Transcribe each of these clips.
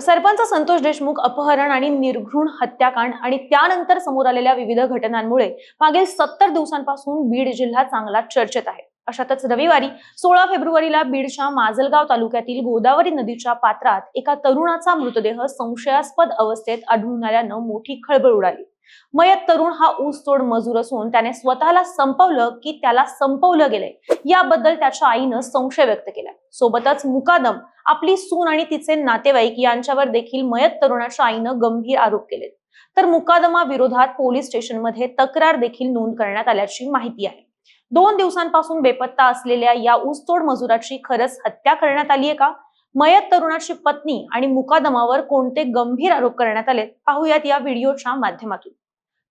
सरपंच संतोष देशमुख अपहरण आणि निर्घृण हत्याकांड आणि त्यानंतर समोर आलेल्या विविध घटनांमुळे मागील सत्तर दिवसांपासून बीड जिल्हा चांगला चर्चेत आहे. अशातच रविवारी सोळा फेब्रुवारीला बीडच्या माजलगाव तालुक्यातील गोदावरी नदीच्या पात्रात एका तरुणाचा मृतदेह संशयास्पद अवस्थेत आढळून आल्यानं मोठी खळबळ उडाली. मयत तरुण हा ऊसतोड मजूर असून त्याने स्वतःला संपवलं की त्याला संपवलं गेलंय. याबद्दल त्याच्या आईनं संशय व्यक्त केलाय सोबतच मुकादम आपली सून आणि तिचे नातेवाईक यांच्यावर देखील मयत तरुणाच्या आईनं गंभीर आरोप केले तर मुकादमा विरोधात पोलीस स्टेशनमध्ये तक्रार देखील नोंद करण्यात आल्याची माहिती आहे. दोन दिवसांपासून बेपत्ता असलेल्या या ऊसतोड मजुराची खरंच हत्या करण्यात आली आहे का? मयत तरुणाची पत्नी आणि मुकादमावर कोणते गंभीर आरोप करण्यात आले पाहूयात या व्हिडिओच्या माध्यमातून.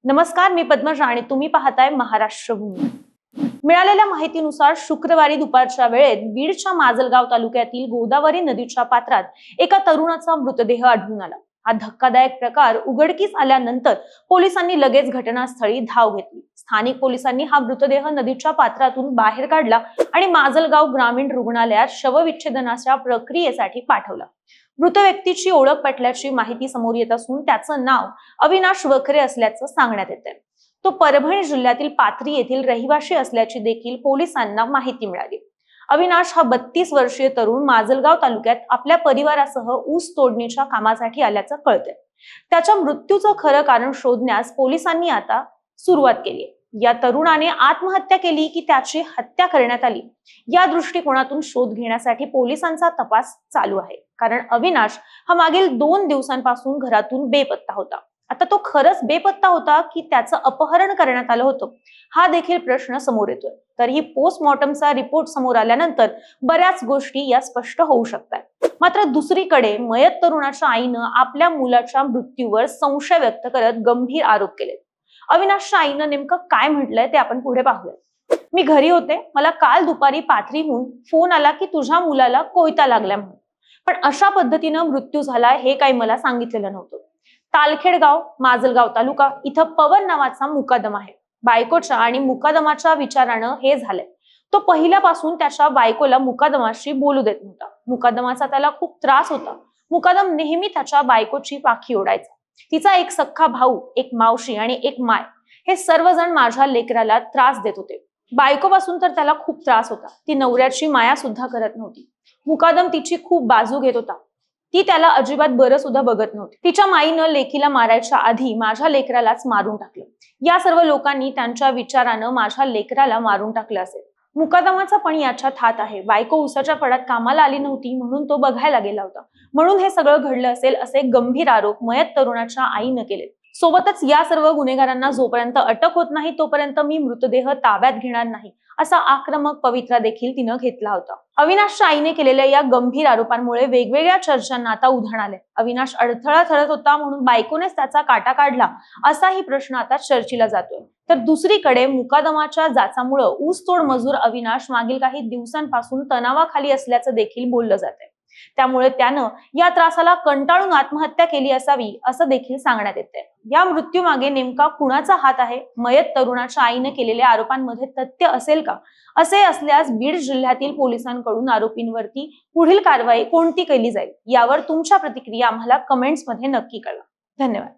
नमस्कार मी पद्मजा आणि तुम्ही पाहताय महाराष्ट्र भूमी मिळालेल्या माहितीनुसार शुक्रवारी दुपारच्या वेळेत बीडच्या माजलगाव तालुक्यातील गोदावरी नदीच्या पात्रात एका तरुणाचा मृतदेह आढळून आला. हा धक्कादायक प्रकार उघडकीस आल्यानंतर पोलिसांनी लगेच घटनास्थळी धाव घेतली. स्थानिक पोलिसांनी हा मृतदेह नदीच्या पात्रातून बाहेर काढला आणि माजलगाव ग्रामीण रुग्णालयात शवविच्छेदनाच्या प्रक्रियेसाठी पाठवला. मृत व्यक्तीची ओळख पटल्याची माहिती समोर येत असून त्याचं नाव अविनाश वखरे असल्याचं सांगण्यात येते तो परभणी जिल्ह्यातील पाथरी येथील रहिवाशी असल्याची देखील पोलिसांना माहिती मिळाली. अविनाश हा बत्तीस वर्षीय तरुण माजलगाव तालुक्यात आपल्या परिवारासह ऊस तोडणीच्या कामासाठी आल्याचं कळतंय. त्याच्या मृत्यूचं खरं कारण शोधण्यास पोलिसांनी आता सुरुवात केली या तरुणाने आत्महत्या केली की त्याची हत्या करण्यात आली. या दृष्टिकोनातून शोध घेण्यासाठी पोलिसांचा तपास चालू आहे. कारण अविनाश हा मागील दोन दिवसांपासून घरातून बेपत्ता होता. आता तो खरंच बेपत्ता होता की त्याचं अपहरण करण्यात आलं होतं? हा देखील प्रश्न समोर येतोय. तरीही पोस्टमॉर्टमचा रिपोर्ट समोर आल्यानंतर बऱ्याच गोष्टी या स्पष्ट होऊ शकतात. मात्र दुसरीकडे मयत तरुणाच्या आईनं आपल्या मुलाच्या मृत्यूवर संशय व्यक्त करत गंभीर आरोप केले अविनाश आईनं नेमकं काय म्हटलंय ते आपण पुढे पाहूया मी घरी होते मला काल दुपारी पाथरीहून फोन आला की तुझ्या मुलाला कोयता लागला म्हणून. पण अशा पद्धतीनं मृत्यू झाला हे काही मला सांगितलेलं नव्हतं. तालखेड गाव माजलगाव तालुका इथं पवन नावाचा मुकादम आहे. बायकोच्या आणि मुकादमाच्या विचारानं हे झालंय. तो पहिल्यापासून त्याच्या बायकोला मुकादमाशी बोलू देत नव्हता. मुकादमाचा त्याला खूप त्रास होता. मुकादम नेहमी त्याच्या बायकोची पाखी ओढायचा. तिचा एक सख्खा भाऊ एक मावशी आणि एक माय हे सर्वजण माझ्या लेकराला त्रास देत होते. बायकोपासून तर त्याला खूप त्रास होता. ती नवऱ्याची माया सुद्धा करत नव्हती. मुकादम तिची खूप बाजू घेत होता. ती त्याला अजिबात बरं सुद्धा बघत नव्हती. तिच्या माईनं लेकीला मारायच्या आधी माझ्या लेकरालाच मारून टाकलं. या सर्व लोकांनी त्यांच्या विचारानं माझ्या लेकराला मारून टाकलं असेल. मुकादमाचा पण याच्यात हात आहे. बायको उसाच्या फडात कामाला आली नव्हती म्हणून तो बघायला गेला होता. म्हणून हे सगळं घडलं असेल असे गंभीर आरोप मयत तरुणाच्या आईनं केले. सोबतच या सर्व गुन्हेगारांना जोपर्यंत अटक होत नाही तोपर्यंत मी मृतदेह ताब्यात घेणार नाही असा आक्रमक पवित्रा देखील तिनं घेतला होता. अविनाश आईने केलेल्या या गंभीर आरोपांमुळे वेगवेगळ्या चर्चांना आता उधाण आले अविनाश अडथळा ठरत होता म्हणून बायकोनेच त्याचा काटा काढला असाही प्रश्न आता चर्चीला जातोय. तर दुसरीकडे मुकादमाच्या जाचामुळं ऊसतोड मजूर अविनाश मागील काही दिवसांपासून तणावाखाली असल्याचं देखील बोललं जात आहे त्यामुळे त्यानं या त्रासाला कंटाळून आत्महत्या केली असावी असं देखील सांगण्यात येते या मृत्यूमागे नेमका कुणाचा हात आहे? मयत तरुणाच्या आईने केलेल्या आरोपांमध्ये तथ्य असेल का? असे असल्यास बीड जिल्ह्यातील पोलिसांकडून आरोपींवरती पुढील कारवाई कोणती केली जाईल? यावर तुमच्या प्रतिक्रिया आम्हाला कमेंट्समध्ये नक्की कळवा. धन्यवाद.